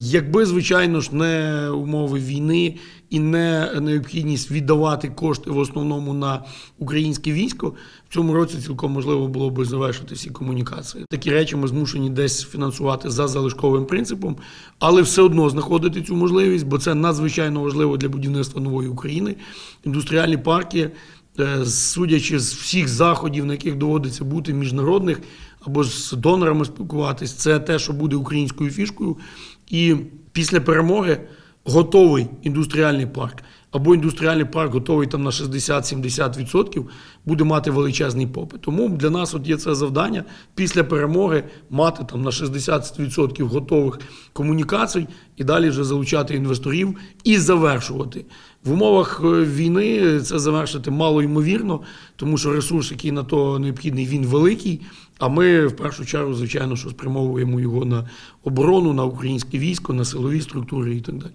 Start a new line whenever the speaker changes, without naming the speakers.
Якби, звичайно ж, не умови війни і не необхідність віддавати кошти в основному на українське військо, в цьому році цілком можливо було б завершити всі комунікації. Такі речі ми змушені десь фінансувати за залишковим принципом, але все одно знаходити цю можливість, бо це надзвичайно важливо для будівництва нової України. Індустріальні парки, судячи з всіх заходів, на яких доводиться бути міжнародних або з донорами спілкуватись, це те, що буде українською фішкою. І після перемоги готовий індустріальний парк або індустріальний парк готовий там на 60-70%, буде мати величезний попит. Тому для нас от є це завдання після перемоги мати там на 60% готових комунікацій і далі вже залучати інвесторів і завершувати. В умовах е, війни це завершити мало ймовірно, тому що ресурс, який на то необхідний, він великий. А ми в першу чергу, звичайно, що спрямовуємо його на оборону, на українське військо, на силові структури і так далі.